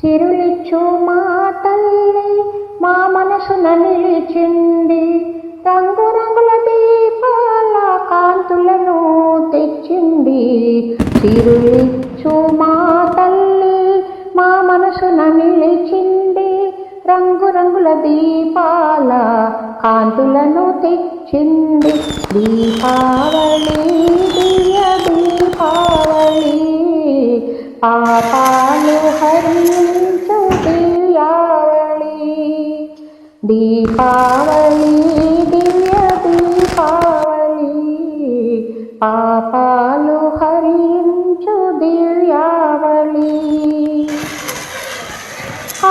సిరులిచ్చు మా తల్లి మా మనసున నిలిచింది. రంగురంగుల దీపాల కాంతులను తెచ్చింది. సిరులిచ్చు మా తల్లి మా మనసున నిలిచింది. రంగురంగుల దీపాల కాంతులను తెచ్చింది. దీపావళి దివ్య దీపావళి పాపాలు హరి దీపావళి దివ్య దీపావళి పాపాలు హరించు దివ్యావళి.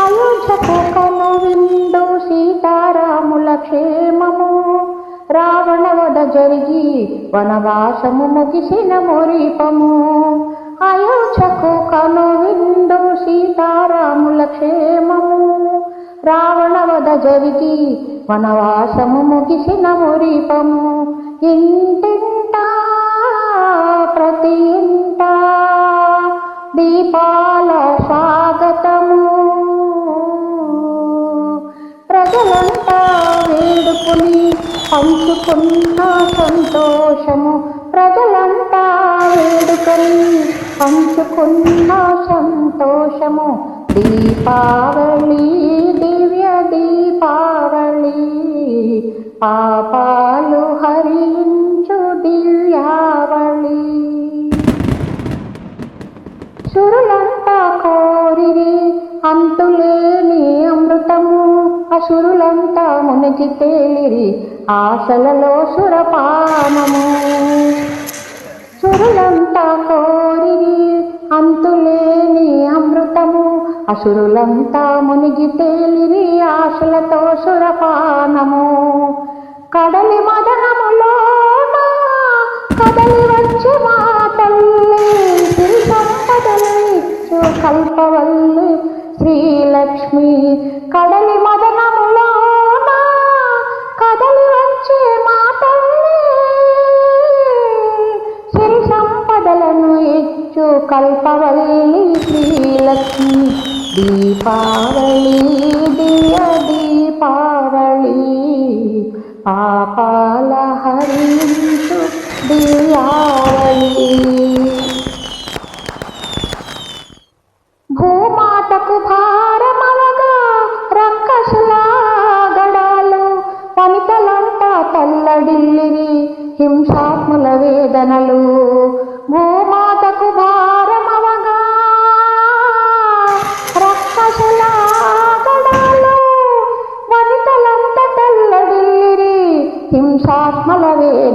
అయోధ్యకు కను విందు సీతారాముల క్షేమము రావణ వద జరిగి వనవాసము ముగిసిన మురిపము. అయోధ్యకు కను విందు సీతారాముల క్షేమము రావణవద జరిగి వనవాసము ముగిసిన మురిపము ఇంటింటా ప్రతి ఇంటా దీపాల స్వాగతము. ప్రజలంతా వేడుకుని పంచుకున్న సంతోషము. ప్రజలంతా వేడుకొని పంచుకున్న సంతోషము. దీపావళి దీపావళి పాపాలు హరించు దివ్యావళి. సురులంతా కోరిరి అంతులేని అమృతము. అసురులంతా మునిగి తేలిరి ఆశలలో సురపామము. సురులంతా అసురులంతా మునిగి తేలిరి ఆశలతో సురపానము. కడలి కల్పవల్లి శ్రీలక్ష్మి దీపావళి దియ దీపావళి పాపాల హరించు దియావళి భూమాతకు భారమవగా రక్కసుల గడాలు వనితలంతా తల్లడిల్లిరి హింసాత్మల వేదనలు.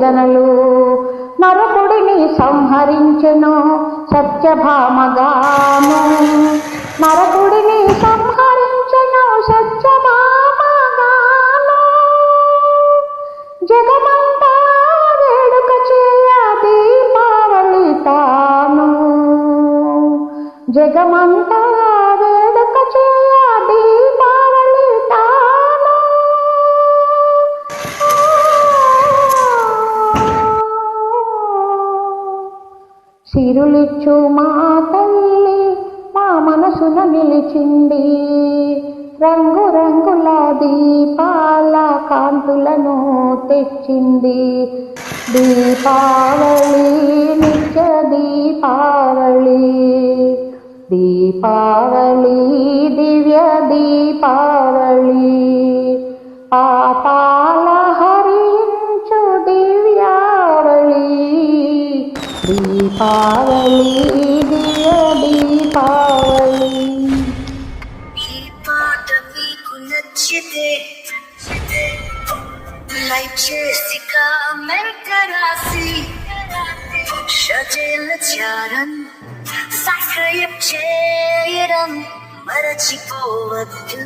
వేదనలు నరకుడిని సంహరించెను సత్యభామగాను. నరకుడిని సంహరించెను సత్యభామగాను. జగమంతా వేడుక చేయ దీపావళి తాను జగమంతా సిరులిచ్చు మా తల్లి మా మనసున నిలిచింది. రంగు రంగుల దీపాల కాంతులను తెచ్చింది. దీపావళి నిత్య దీపావళి. దీపావళి దివ్య దీపావళి. ఆ దీపావళి దివ్య దీపావళి ఈ పాట మీకు నచ్చితే లైక్ చేసి కామెంట్ రాసి షజేల చారం సబ్స్క్రైబ్ చేయడం మరచిపోవద్దు